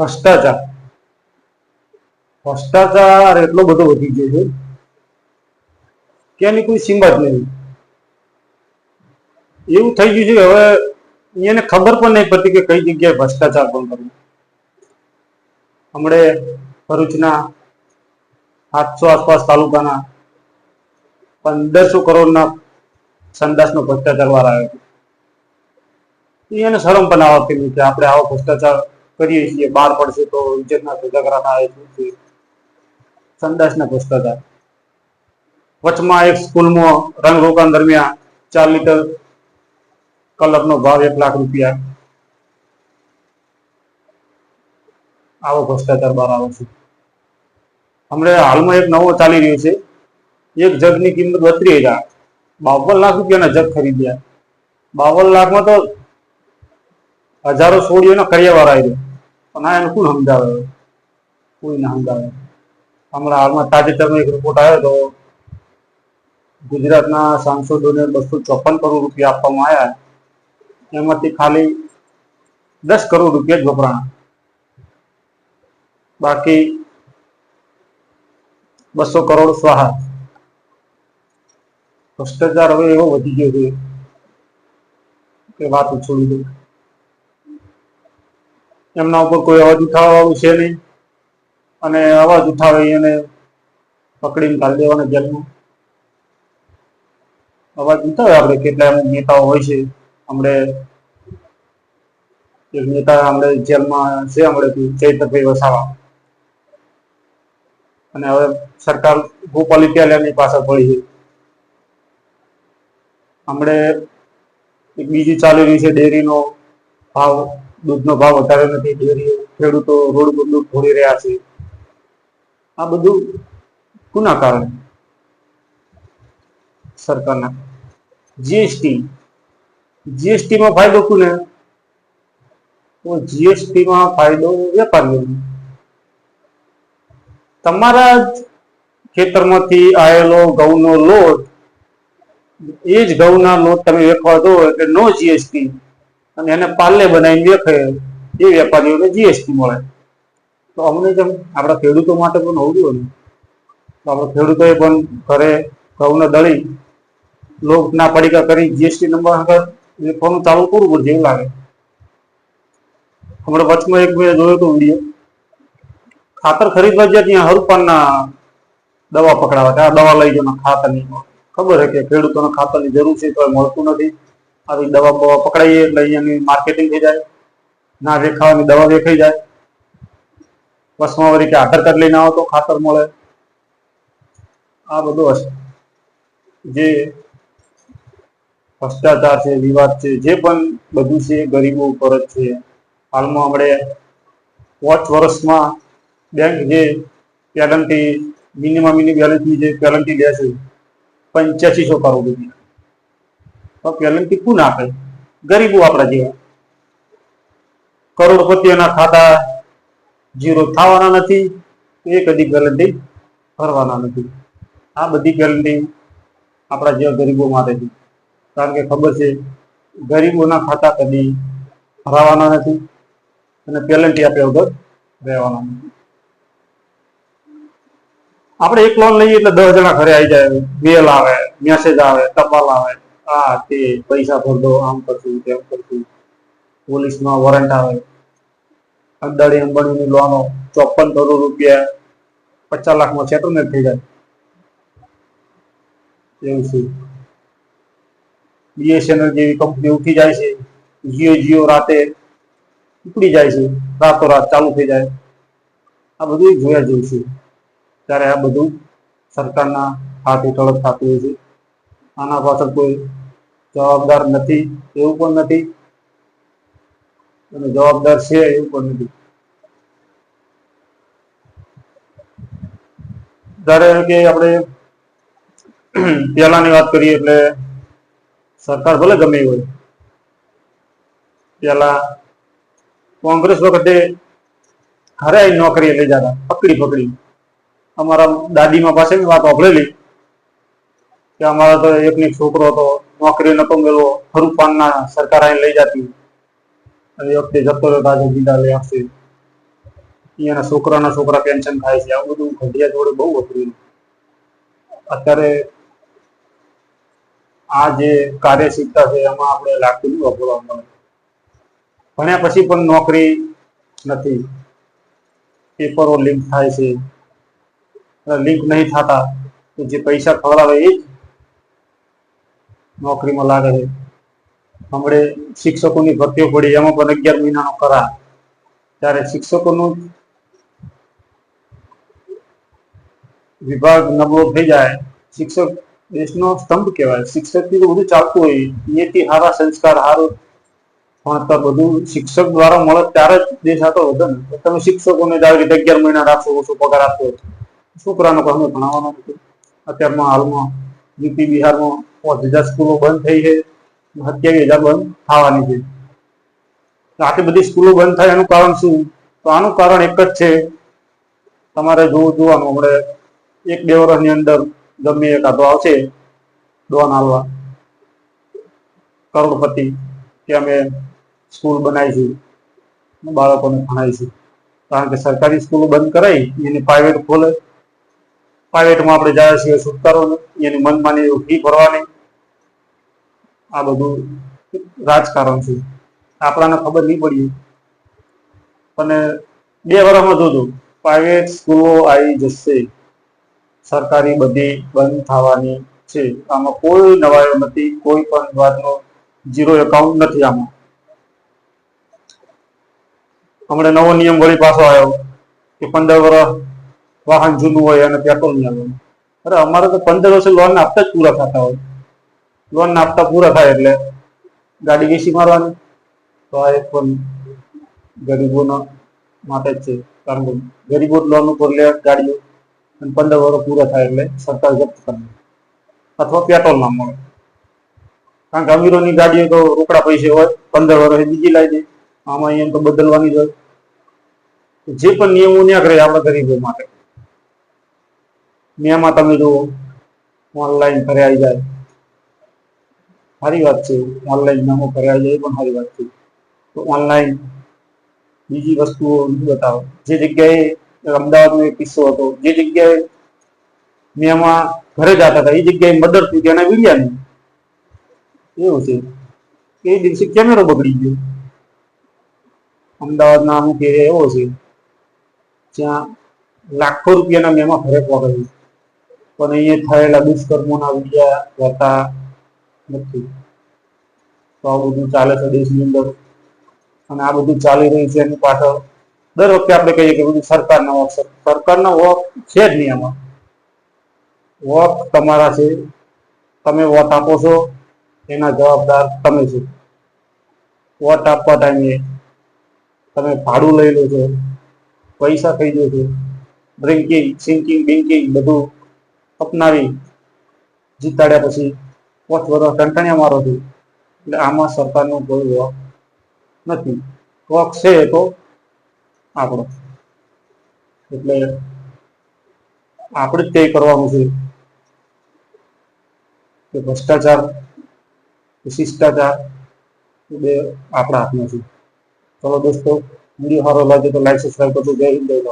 ભ્રષ્ટાચાર. ભ્રષ્ટાચાર એટલો બધો વધી ગયો છે કે એની કોઈ સીમા જ નહીં. એવું થઈ ગયું છે હવે એને ખબર પણ નહીં પડતી કે કઈ જગ્યાએ ભ્રષ્ટાચાર પણ કરવો હમણે ભરૂચના સાતસો આસપાસ તાલુકાના પંદરસો કરોડના સંદાસનો ભ્રષ્ટાચાર વાર આવ્યો એને શરમ પણ આવતી નહીં કે આપણે આવો ભ્રષ્ટાચાર કરીએ છીએ. બહાર પડશે તો ઇજ્જતના ધજાગરા થાય છે. સંદાસના ભ્રષ્ટાચાર. વચમાં એક સ્કૂલમાં રંગ રોકાણ દરમિયાન ચાર લીટર કલરનો ભાવ એક લાખ રૂપિયા. આવો ભ્રષ્ટાચાર બહાર આવે છે. હમણાં હાલમાં એક નવો ચાલી રહ્યો છે. એક જગની કિંમત બત્રીસ હજાર. બાવન લાખ રૂપિયાના જગ ખરીદ્યા. બાવન લાખમાં તો હજારો સોળીઓના કરિયાવાર આવી પણ આ એને કોણ સમજાવે? કોઈ ના સમજાવે? હમણાં હાલમાં તાજેતરમાં એક રિપોર્ટ આવ્યો તો ગુજરાતના સાંસદોને બસો ચોપન કરોડ રૂપિયા આપવામાં આવ્યા. એમાંથી ખાલી દસ કરોડ રૂપિયા જ વપરાણા. બાકી બસો કરોડ સ્વાહા. ભ્રષ્ટાચાર હવે એવો વધી ગયો છે કે વાત છોડી દઉં એમના ઉપર કોઈ અવાજ ઉઠાવવા છે નહીં. અને અવાજ ઉઠાવે એને પકડીને કાઢી દેવાના જેલમાં. અવાજ ઉઠાવે આપણે કેટલા અમુક નેતાઓ હોય છે. હમણે એક નેતા હમણે જેલમાં છે હમણે ચૈતરભાઈ વસાવા. અને હવે સરકાર ગોપાલ ઇટાલિયાની પાછળ પડી છે. હમણે એક બીજી ચાલી રહી છે ડેરીનો ભાવ. દૂધનો ભાવ વધારે નથી, ડેરીઓ, ખેડૂતો રોડ બંદૂક ફોડી રહ્યા છે. આ બધું કોના કારણે? સરકારના. જીએસટી જીએસટી માં ફાયદો કોને? તો જીએસટી માં ફાયદો વેપારીઓને તમારા જ ખેતરમાંથી આવેલો ઘઉંનો લોટ, એ જ ઘઉંના લોટ તમે વેચવા દો એટલે નો જીએસટી અને એને પાલે બનાવીને વેખે એ વેપારીઓને જીએસટી મળે. તો અમને જેમ આપણા ખેડૂતો માટે પણ હોવું જોઈએ તો આપણે ખેડૂતોએ પણ ઘરે ઘઉંને દળી લોકના પડીકા કરી જીએસટી નંબર આગળ વેચવાનું ચાલુ કરવું પડશે એવું લાગે. હમણાં વચમાં એક મેં જોયો હતો વીડિયો ખાતર ખરીદવા જ્યાં ત્યાં હરુપાનના દવા પકડાવા ત્યાં દવા લઈ જવાના ખાતરની. ખબર છે કે ખેડૂતોને ખાતરની જરૂર છે તો મળતું નથી. આવી દવા બવા પકડાઈએ એટલે અહીંયાની માર્કેટિંગ થઈ જાય. ના વેખાવાની દવા વેખાઈ જાય. વસમાં વળી કે આધાર કાર્ડ લઈને આવો તો ખાતર મળે. આ બધું હશે. જે ભ્રષ્ટાચાર છે, વિવાદ છે, જે પણ બધું છે ગરીબો ઉપર જ છે. હાલમાં આપણે પાંચ વર્ષમાં બેંક જે પેલન્ટી મિનિમમ મિનિ બેલેન્સની જે પેલન્ટી લે છે પંચ્યાસીસો કરોડ રૂપિયા પેનલ્ટી કોણ આપે ગરીબો આપણા જેવા. કરોડપતિઓના ખાતા જીરો થવાના નથી એ કદી ગેરંટી ભરવાના નથી. આ બધી ગેરંટી આપણા જેવા ગરીબો માટે છે. કારણ કે ખબર છે, ગરીબોના ખાતા કદી ભરાવાના નથી અને પેલેન્ટી આપ્યા વગર રહેવાના નથી. આપણે એક લોન લઈએ એટલે દસ જણા ઘરે આવી જાય. મેલ આવે મેસેજ આવે, ટપાલ આવે. આ તે પૈસા ભર દો આમ કરશું, તેમ કરશું. પોલીસમાં વોરંટ આવે. અદાણી અંબાણીની લોનો ચોપન કરોડ રૂપિયા પચાસ લાખમાં સેટલમેન્ટ થઈ જાય. એવું છે. બીએસએનએલ જેવી કંપની ઉઠી જાય છે. જીઓ જીઓ રાતે ઉપડી જાય છે. રાતોરાત ચાલુ થઈ જાય. આ બધું જોયા જેવું છે. ત્યારે આ બધું સરકારના હાથ હેઠળ થતું હોય છે. આના પાછળ કોઈ જવાબદાર નથી, એવું પણ નથી. અને જવાબદાર છે એવું પણ નથી. ધારે કે આપણે પહેલાની વાત કરીએ એટલે સરકાર ભલે ગમે હોય પેલા કોંગ્રેસ વખતે ઘરે નોકરી લઈ જતા, પકડી પકડી. અમારા દાદીમાં પાસે વાત સાંભળેલી કે અમારા તો એકની એક છોકરો હતો નોકરી નતો મેળવો ખરું પાનના સરકાર અહીં લઈ જતી. અને વખતે જતો રહ્યો આજે બીજા લઈ આપશે અહીંયાના છોકરાના છોકરા પેન્શન થાય છે. આ બધું ઘડિયા જોડે બહુ અઘરું અત્યારે આ જે કાર્યશીલતા છે, એમાં આપણે લાગતું વાપરવા મળે. ભણ્યા પછી પણ નોકરી નથી. પેપરો લિંક થાય છે. લિંક નહીં થતા જે પૈસા ખવડાવે એ જ નોકરીમાં લાગે છે. હમણે શિક્ષકોની ભરતીઓ પડી, એમાં પણ અગિયાર મહિનાનો કરાર. ત્યારે શિક્ષકોનું વિભાગ નબળો થઈ જાય. શિક્ષક દેશનો સ્તંભ કહેવાય. શિક્ષકથી તો બધું ચાલતું હોય. નીતિ સારા સંસ્કાર સારું ભણતર બધું શિક્ષક દ્વારા મળે ત્યારે જ દેશ આતો વધે ને. તમે શિક્ષકોને જ રીતે અગિયાર મહિના રાખશો, ઓછો પગાર આપશો. છોકરાનો કહે ભણાવવાનો અત્યારમાં હાલમાં યુપી બિહારમાં હજાર સ્કૂલો બંધ થઈ છે. સત્યાવીસ હજાર બંધ થવાની છે. આટલી બધી સ્કૂલો બંધ થાય એનું કારણ શું? તો આનું કારણ એક જ છે. તમારે જોવું જોવાનું આપણે એક બે વર્ષની અંદર ગમે એક આધો આવશે ડોન હાલવા. કરોડપતિ કે અમે સ્કૂલ બનાવીશું. બાળકોને ભણાવીશું. કારણ કે સરકારી સ્કૂલો બંધ કરાવી એની પ્રાઇવેટ ખોલે. પ્રાઇવેટમાં આપણે જાય છીએ છુટકારો એની મનમાની ફી ભરવાની. આ બધું રાજકારણ છે. આપણાને ખબર નહીં પડી. અને બે વર્ષમાં જોજો. પ્રાઇવેટ સ્કૂલો આવી જશે. સરકારી બધી બંધ થવાની છે. આમાં કોઈ નવાયો નથી. કોઈ પણ વાતનો જીરો એકાઉન્ટ નથી આમાં. હમણાં નવો નિયમ વળી પાછો આવ્યો કે પંદર વર્ષ વાહન જૂનું હોય અને પેટ્રોલ ના લોન અરે અમારે તો પંદર વર્ષે લોન આપતા જ પૂરા થતા હોય. લોન આપતા પૂરા થાય એટલે ગાડી વેચી મારવાની. તો આ એક પણ ગરીબોના માટે જ છે. કારણ કે ગરીબો લોન ઉપર લે ગાડીઓ અને પંદર વર્ષ પૂરા થાય એટલે સરકાર જપ્ત કરે અથવા પેટ્રોલ ના મળે. કારણ કે અમીરોની ગાડીઓ તો રોકડા પૈસે હોય, પંદર વર્ષે બીજી લાવી દે. આમાં અહીંયા તો બદલવાની જ હોય. જે પણ નિયમો ન્યા કરે આપણા ગરીબો માટે. નિયમમાં તમે જુઓ ઓનલાઈન ઘરે આવી જાય. સારી વાત છે ઓનલાઈન મેમો ઘરે આવી જાય પણ સારી વાત છે. તો ઓનલાઈન બીજી વસ્તુઓ બતાવો. જે જગ્યાએ અમદાવાદનો એક કિસ્સો હતો, જે જગ્યાએ મેમાં ઘરે જતા હતા, એ જગ્યાએ મર્ડર થઈ ગયા વિડિયા નહીં એવું છે. એ દિવસે કેમેરો બગડી ગયો. અમદાવાદના અમુક એવો છે, જ્યાં લાખો રૂપિયાના મેમાં ઘરે પહોંચે પણ અહીંયા થયેલા દુષ્કર્મોના વિડિયા રહેતા નથી. તો આ બધું ચાલે છે દેશની અંદર. અને આ બધું ચાલી રહ્યું છે એની પાછળ. દર વખતે આપણે કહીએ કે બધું સરકારનો વોક છે. સરકારનો વોક છે જ નહીં આમાં. વોક તમારા છે. તમે વોટ આપો છો, એના જવાબદાર તમે છો. વોટ આપવા ટાઈમે તમે ભાડું લઈ લો છો, પૈસા ખાઈ દો છો. ડ્રિંકિંગ, સિંકિંગ, બિંકિંગ બધું અપનાવી જીતાડ્યા પછી પોચ વર્ષ ટંટણિયા મારો છું. એટલે આમાં સરકારનો કોઈ વોક નથી. વોક છે તો આપણો. એટલે આપણે જ તે કરવાનું છે. કે ભ્રષ્ટાચાર શિષ્ટાચાર, એ બે આપણા હાથમાં છે. ચલો દોસ્તો, વીડિયો સારો લાગે તો લાઈક સબસ્ક્રાઈબ કરજો. જય હિન્દ